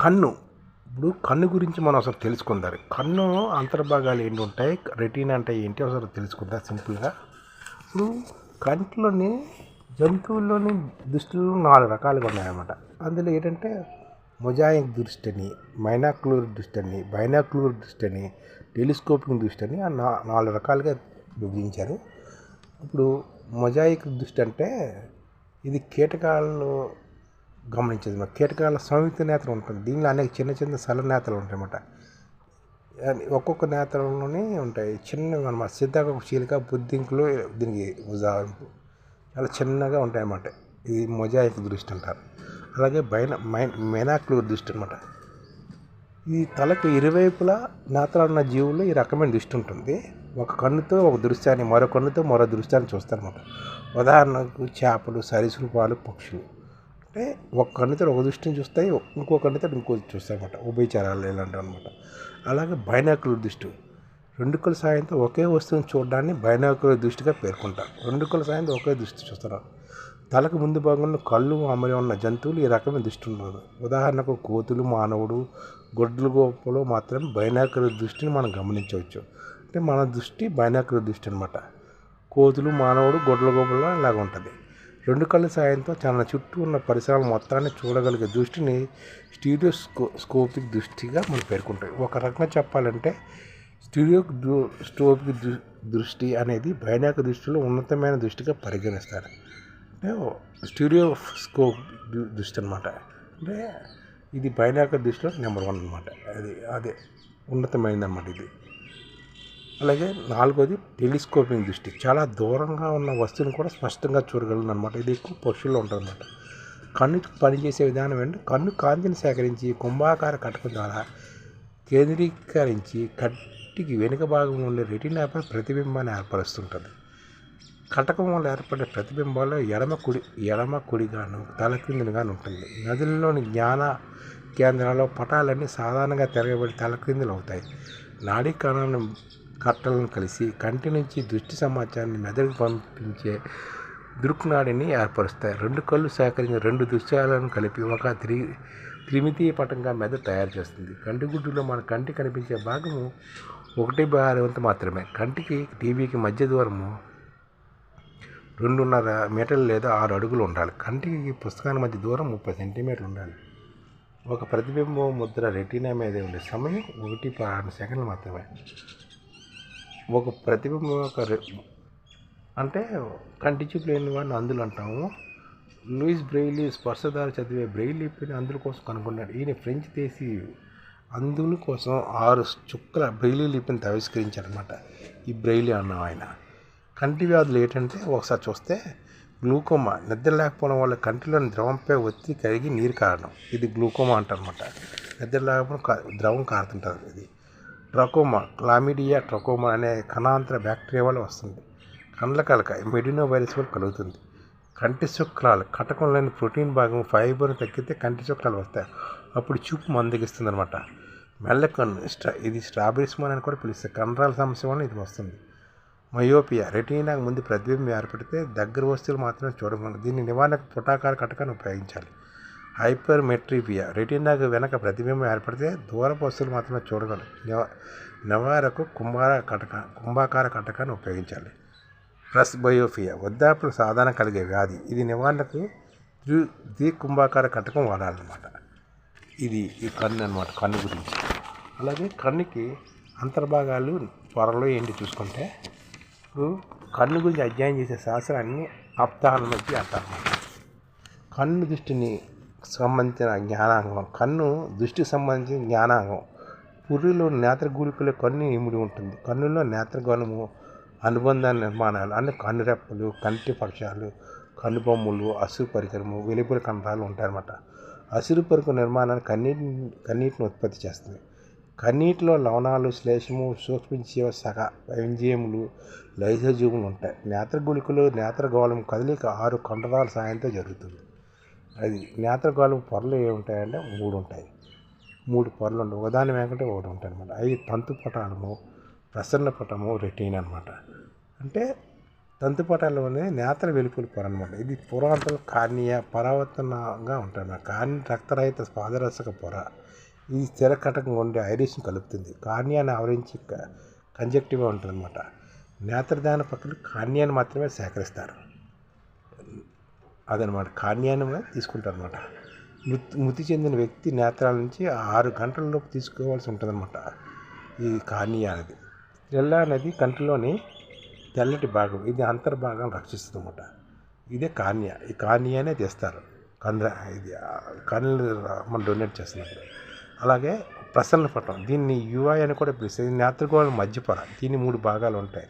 కన్ను. ఇప్పుడు కన్ను గురించి మనం అసలు తెలుసుకుందాం. కన్ను అంతర్భాగాలు ఏంటి ఉంటాయి? రెటీన్ అంటే ఏంటి? అసలు తెలుసుకుందాం సింపుల్గా. ఇప్పుడు కంటిలోని జంతువుల్లోని దృష్టిలో నాలుగు రకాలుగా ఉన్నాయన్నమాట. అందులో ఏంటంటే మొజాయిక్ దృష్టి అని మైనాక్లూర్ దృష్టి అని బైనాక్లూర్ దృష్టి అని టెలిస్కోపింగ్ దృష్టి అని నాలుగు రకాలుగా విభజించారు. ఇప్పుడు మొజాయిక్ దృష్టి అంటే ఇది కీటకాలను గమనించేది మన కీటకాల సంయుక్త నేత్రం ఉంటుంది దీనిలో అనేక చిన్న చిన్న సల నేతలు ఉంటాయన్నమాట. ఒక్కొక్క నేత్రంలోనే ఉంటాయి. చిన్న అనమాట సిద్ధాక చీలిక బుద్ధింకులు దీనికి ఉదాహరణకు చాలా చిన్నగా ఉంటాయన్నమాట. ఇది మొజాయిక్ దృష్టి అంటారు. అలాగే బైన మై మెనాక్లూర్ దృష్టి అనమాట ఈ తలకు ఇరువైపులా నేత్రాలు ఉన్న జీవుల్లో ఈ రకమైన దృష్టి ఉంటుంది. ఒక కన్నుతో ఒక దృశ్యాన్ని మరో కన్నుతో మరో దృశ్యాన్ని చూస్తారన్నమాట. ఉదాహరణకు చేపలు సరీసృపాలు పక్షులు. అంటే ఒక కన్నుతో ఒక దృష్టిని చూస్తాయి ఇంకో కన్నుతో ఇంకో చూస్తాయి అనమాట ఉభయచరాలు ఇలాంటివి అనమాట అలాగే బైనాకుల దృష్టి. రెండు కళ్ళ సాయంతో ఒకే వస్తువుని చూడడాన్ని బైనాకులర్ దృష్టిగా పేర్కొంటారు. రెండు కళ్ళ సాయంతో ఒకే దృష్టి చూస్తారు. తలకు ముందు భాగంలో కళ్ళు అమరి ఉన్న జంతువులు ఈ రకమైన దృష్టి ఉండదు ఉదాహరణకు కోతులు మానవుడు గొడ్డల గోపలో మాత్రమే బైనాకుల దృష్టిని మనం గమనించవచ్చు. అంటే మన దృష్టి బైనాకుల దృష్టి అనమాట కోతులు మానవుడు గొడ్ల గోపలో ఇలాగ ఉంటుంది. రెండు కళ్ళ సాయంతో తన చుట్టూ ఉన్న పరిసరాల మొత్తాన్ని చూడగలిగే దృష్టిని స్టీరియోస్కో స్కోపిక్ దృష్టిగా మనం పేర్కొంటాం. ఒక రకంగా చెప్పాలంటే స్టీరియో స్టోపిక్ దృష్టి అనేది బైనాక దృష్టిలో ఉన్నతమైన దృష్టిగా పరిగణిస్తారు. అంటే స్టీరియో స్కోప్ దృష్టి అనమాట అంటే ఇది బైనాక దృష్టిలో నెంబర్ వన్ అనమాట అది అదే ఉన్నతమైనది అనమాట ఇది. అలాగే నాలుగోది టెలిస్కోపింగ్ దృష్టి. చాలా దూరంగా ఉన్న వస్తువుని కూడా స్పష్టంగా చూడగలను అనమాట ఇది ఎక్కువ పక్షుల్లో ఉంటుందన్నమాట. కన్ను పనిచేసే విధానం ఏంటంటే కన్ను కాంతిని సేకరించి కుంభాకార కటకం ద్వారా కేంద్రీకరించి కట్టికి వెనుక భాగంలో ఉండే రెటినాపై ప్రతిబింబాన్ని ఏర్పరుస్తుంటుంది. కటకం వల్ల ఏర్పడే ప్రతిబింబాల్లో ఎడమ కుడి ఎడమ కుడిగాను తల క్రిందులుగాను ఉంటుంది. నదుల్లోని జ్ఞాన కేంద్రాల్లో పటాలన్నీ సాధారణంగా తిరగబడి తల క్రిందులు అవుతాయి. నాడీ కణాలను కట్టలను కలిసి కంటి నుంచి దృష్టి సమాచారాన్ని మెదడుకు పంపించే దృక్నాడిని ఏర్పరుస్తాయి. రెండు కళ్ళు సేకరించిన రెండు దృశ్యాలను కలిపి ఒక త్రి త్రిమితీయ పటంగా మెదడు తయారు చేస్తుంది. కంటిగుడ్డులో మన కంటి కనిపించే భాగము ఒకటి ఆరు వంతు మాత్రమే. కంటికి టీవీకి మధ్య దూరము రెండున్నర మీటర్లు లేదా ఆరు అడుగులు ఉండాలి. కంటికి పుస్తకానికి మధ్య దూరం ముప్పై సెంటీమీటర్లు ఉండాలి. ఒక ప్రతిబింబ ముద్ర రెటీనా మీద ఉండే సమయం ఒకటి ఆరు సెకండ్లు మాత్రమే. ఒక ప్రతిబింబం ఒక అంటే కంటి చూపు లేని వాడిని అందులు అంటాము. లూయిస్ బ్రెయిలీ స్పర్శదారు చదివే బ్రెయిల్ లిపిని అందుల కోసం కనుగొన్నాడు. ఈయన ఫ్రెంచ్ దేశీ అందుల కోసం ఆరు చుక్కల బ్రెయిలీ లిపిని ఆవిష్కరించారనమాట ఈ బ్రెయిలీ అన్న ఆయన. కంటి వ్యాధులు ఏంటంటే ఒకసారి చూస్తే గ్లూకోమా నిద్ర లేకపోవడం వల్ల కంటిలోని ద్రవంపై ఒత్తిడి కరిగి నీరు కారణం ఇది గ్లూకోమా అంటారనమాట నిద్ర లేకపోవడం ద్రవం కారుతుంటుంది ఇది ట్రకోమా క్లామిడియా ట్రకోమా అనే కణాంతర బ్యాక్టీరియా వల్ల వస్తుంది. కండ్ల కలక మెడినో వైరస్ వల్ల కలుగుతుంది. కంటి శుక్రాలు కటకంలోని ప్రోటీన్ భాగం ఫైబర్ తగ్గితే కంటి శుక్రాలు వస్తాయి. అప్పుడు చూపు మందగిస్తుంది అనమాట మెల్లకన్ను స్ట్రా ఇది స్ట్రాబెరిస్మోన్ అని కూడా పిలుస్తారు. కండరాల సమస్య వల్ల ఇది వస్తుంది. మయోపియా రెటీనాకు ముందు ప్రతిబింబం ఏర్పడితే దగ్గర వస్తువులు మాత్రమే చూడకుండా దీన్ని నివారణకు పుటాకార కటకాన్ని ఉపయోగించాలి. హైపర్ మెట్రిపియా రెటీనాకు వెనక ప్రతిబింబం ఏర్పడితే దూరపు వస్తువులు మాత్రమే చూడగలరు. నివారకు కుంభార కటక కుంభాకార కటకాన్ని ఉపయోగించాలి. ప్లస్ బయోఫియా వృద్ధాప్యులు సాధారణ కలిగే వ్యాధి. ఇది నివారణకు ద్వి ద్వికుంభాకార కటకం వాడాలన్నమాట. ఇది ఈ కన్ను అనమాట కన్ను గురించి. అలాగే కన్నుకి అంతర్భాగాలు త్వరలో ఏంటి చూసుకుంటే ఇప్పుడు కన్ను గురించి అధ్యయనం చేసే శాస్త్రాన్ని అప్తాహనమతి అంటారు కన్ను దృష్టిని సంబంధించిన జ్ఞానాంగం కన్ను దృష్టికి సంబంధించిన జ్ఞానాంగం. పుర్రిలో నేత్రగూలికలో కన్ను ఇమిడి ఉంటుంది. కన్నులో నేత్రగోళము అనుబంధ నిర్మాణాలు అంటే కన్ను రెప్పలు కంటి పక్షాలు కనుబొమ్మలు అసురు పరికరము వెలుపుల కండరాలు ఉంటాయన్నమాట. అసురు పరికర నిర్మాణాలు కన్నీటి కన్నీటిని ఉత్పత్తి చేస్తుంది కన్నీటిలో లవణాలు శ్లేషము సూక్ష్మజీవ సగ ఎంజిఎములు లైజజీవులు ఉంటాయి. నేత్రగుళికలు నేత్రగోళం కదలిక ఆరు కండరాల సాయంతో జరుగుతుంది. అది నేత్రగాలు పొరలు ఏముంటాయంటే మూడు ఉంటాయి. మూడు పొరలు ఉంటాయి ఒకదాని వెంకటే ఒకటి ఉంటాయి అనమాట అవి తంతు పటాలము ప్రసన్న పటము రెటీన్ అనమాట అంటే తంతు పటాలలోనే నేతల వెలుపుల పొర అనమాట ఇది పురాతన కార్నియా పరావర్తనంగా ఉంటుంది కార్ని రక్తరహిత పాదరసక పొర. ఇది స్థిర కటకంగా ఉండే ఐరిష్ని కలుపుతుంది. కార్నియాన్ని ఆవరించి కంజెక్టివ్గా ఉంటుంది అనమాట నేత్రదాన పక్కన కార్నియాని మాత్రమే సేకరిస్తారు. అదనమాట. కార్నియాన్ని తీసుకుంటారు అనమాట మృతి మృతి చెందిన వ్యక్తి నేత్రాల నుంచి ఆరు గంటలలోపు తీసుకోవాల్సి ఉంటుందన్నమాట ఈ కార్నియా అనేది. తెల్ల అనేది కంటిలోని తెల్లటి భాగం ఇది అంతర్భాగం రక్షిస్తుంది అనమాట ఇదే కాన్యా. ఈ కాన్యానే తెస్తారు. కంద ఇది కళ్ళు మనం డొనేట్ చేస్తున్నప్పుడు. అలాగే ప్రసన్న పటం దీన్ని యుఐ అని కూడా పిలుస్తుంది నేత్రకోళం మధ్యపర. దీన్ని దీని మూడు భాగాలు ఉంటాయి.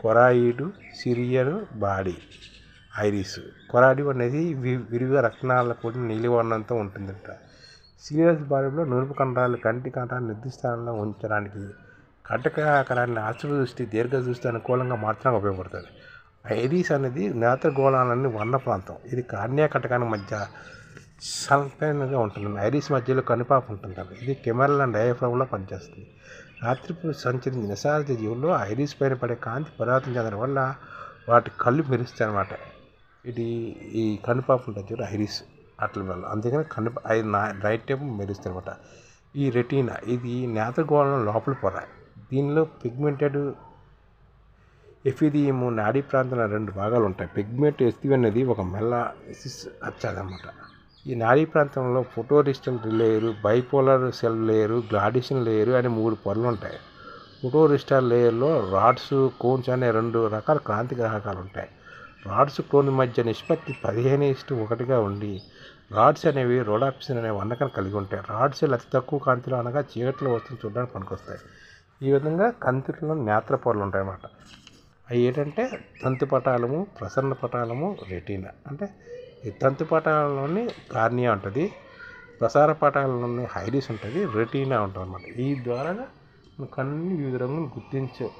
కొరాయిడు సిరియను బాడీ. ఐరిస్. కొరాడివ్ అనేది వి- విరివిగా రక్తనాళాల కూడిన నీలివర్ణంతో ఉంటుందట. సీరియస్ బాడీలో నునుపు కండరాలు కంటి కండరాలు నిర్దిష్ట స్థానంలో ఉంచడానికి కటక ఆకారాన్ని ఆశ్చర్య దృష్టి దీర్ఘ దృష్టి అనుకూలంగా మాత్రమే ఉపయోగపడుతుంది. ఐరిస్ అనేది నేత్రగోళాలన్నీ వర్ణ ప్రాంతం. ఇది కార్నియా కటకానికి మధ్య సల్పైన్గా ఉంటుంది. ఐరిస్ మధ్యలో కనుపాప ఉంటుంది ఇది కెమెరాల డయాఫ్రామ్లో పనిచేస్తుంది. రాత్రిపూట సంచరించిన నిశాద జీవుల్లో ఐరిస్ పైన పడే కాంతి పదార్థం చెందడం వల్ల వాటి కళ్ళు మెరుస్తాయి అన్నమాట ఇది ఈ కనుపాప ఉంటుంది చూడ ఐరిస్ అట్ల వల్ల. అందుకని నా నైట్ టైపు మెరుస్తుంది అనమాట. ఈ రెటీనా ఇది నేత్రగోళం లోపల పొర. దీనిలో పిగ్మెంటెడ్ ఎఫిదియము నాడీ ప్రాంతంలో రెండు భాగాలు ఉంటాయి. పిగ్మెంట్ ఎస్తివ్ అనేది ఒక మెల్ల అన్నమాట ఈ నాడీ ప్రాంతంలో photoreceptor layer bipolar cell layer గ్లాడిషన్ layer అనే మూడు పొరలు ఉంటాయి. ఫోటోరిస్టల్ లేయర్లో రాడ్స్ కోన్స్ అనే రెండు రకాల క్రాంతి గ్రాహకాలు ఉంటాయి. రాడ్స్ కోన్ మధ్య నిష్పత్తి పదిహేను ఇష్టు ఒకటిగా ఉండి రాడ్స్ అనేవి రోడాప్సిన్ అనే వండకం కలిగి ఉంటాయి. రాడ్స్ అతి తక్కువ కాంతిలో అనగా చీకట్లో వస్తువులు చూడడానికి పనికొస్తాయి. ఈ విధంగా కంతిలో నేత్ర పొరలు ఉంటాయి అన్నమాట అవి ఏంటంటే తంతు పటాలము ప్రసన్న పటాలము రెటీనా. అంటే ఈ తంతు పటాలలోని కార్నియా ఉంటుంది ప్రసార పటాలలోని హైరీస్ ఉంటుంది రెటీనా ఉంటుంది అనమాట ఈ ద్వారా కన్ను వివిధ రంగులు గుర్తించే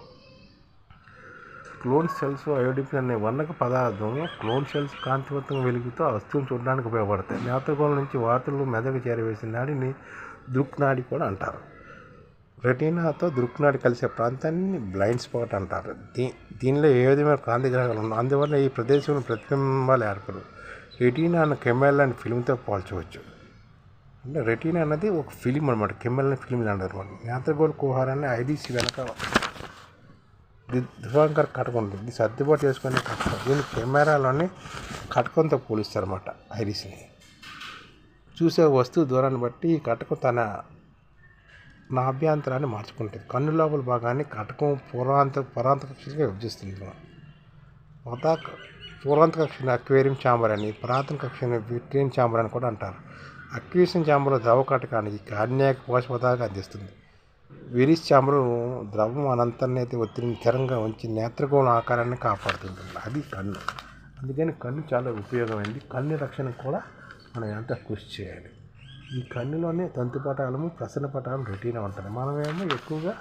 క్లోన్ సెల్స్ అయోడిపిన్ అనే వర్ణక పదార్థం క్లోన్ సెల్స్ కాంతివంతంగా వెలుగుతూ ఆ వస్తువును చూడడానికి ఉపయోగపడతాయి. నేత్రగోళం నుంచి వార్తలు మెదడు చేరవేసిన నాడిని దృక్నాడి కూడా అంటారు. రెటీనాతో దృక్నాడి కలిసే ప్రాంతాన్ని బ్లైండ్ స్పాట్ అంటారు. దీ దీనిలో ఏ విధమైన కాంతి గ్రహాలు ఉన్నాయి అందువల్ల ఈ ప్రదేశంలో ప్రతిబింబాలు ఏర్పడు రెటీనా అన్న కెమెల్ అనే ఫిల్మ్తో పోల్చవచ్చు. అంటే రెటీనా అన్నది ఒక ఫిలిం అనమాట కెమెల్ అనే ఫిలిం అంటారు అనమాట నేత్రగోళ కుహారాన్ని ఐడిసి వెనక దివాంకర్ కటకం ఇది సర్దుబాటు చేసుకునే కటకం దీన్ని కెమెరాలోని కటకంతో పోలిస్తారన్నమాట ఐరిస్ని. చూసే వస్తువు దూరాన్ని బట్టి ఈ కటకం తన నాభ్యాంతరాన్ని మార్చుకుంటుంది. కన్ను లోపల భాగాన్ని కటకం పూర్వాంత పురాంత కక్షగా విభజిస్తుంది పతాక పూర్వాంత కక్షని అక్వేరియం ఛాంబర్ అని పురాతన కక్షని విట్రియన్ ఛాంబర్ అని కూడా అంటారు. అక్వేషన్ ఛాంబర్లో ద్రవ కటకానికి పోష పోషపదార్థాలు అందిస్తుంది. విరిస్ ఛాంబరు ద్రవం అనంతర్నేతి ఒత్తిడిని స్థిరంగా ఉంచి నేత్రగోళం ఆకారాన్ని కాపాడుతుంటుంది అది కన్ను. అందుకని కన్ను చాలా ఉపయోగమైంది. కన్ను రక్షణకు కూడా మనం ఎంత కృషి చేయాలి. ఈ కన్నులోనే తంతు పటాలము ప్రసన్న పటాలు రెటీనా ఉంటుంది మనమేమో ఎక్కువగా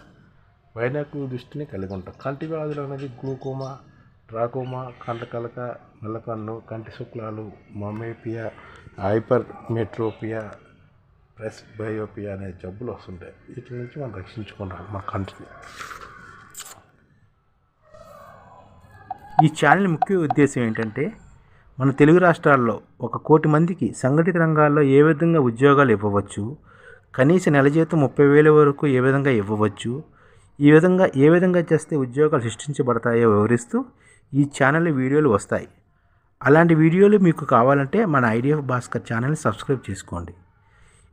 వైనాకు దృష్టిని కలిగి ఉంటాం. కంటి వ్యాధులు అనేది గ్లూకోమా ట్రాకోమా కంటకలక నల్లకన్ను కంటి శుక్లాలు మమేపియా హైపర్ మెట్రోపియా ప్రెస్ బయోపియా అనే జబ్బులు వస్తుంటాయి. వీటి నుంచి మనం రక్షించుకుంటాం మన కంటిని. ఈ ఛానల్ ముఖ్య ఉద్దేశం ఏంటంటే మన తెలుగు రాష్ట్రాల్లో ఒక కోటి మందికి సంఘటిత రంగాల్లో ఏ విధంగా ఉద్యోగాలు ఇవ్వవచ్చు కనీస నెల జీతం ముప్పై వేల వరకు ఏ విధంగా ఇవ్వవచ్చు ఈ విధంగా ఏ విధంగా చేస్తే ఉద్యోగాలు సృష్టించబడతాయో వివరిస్తూ ఈ ఛానల్ వీడియోలు వస్తాయి. అలాంటి వీడియోలు మీకు కావాలంటే మన ఐడిఎఫ్ భాస్కర్ ఛానల్ని సబ్స్క్రైబ్ చేసుకోండి.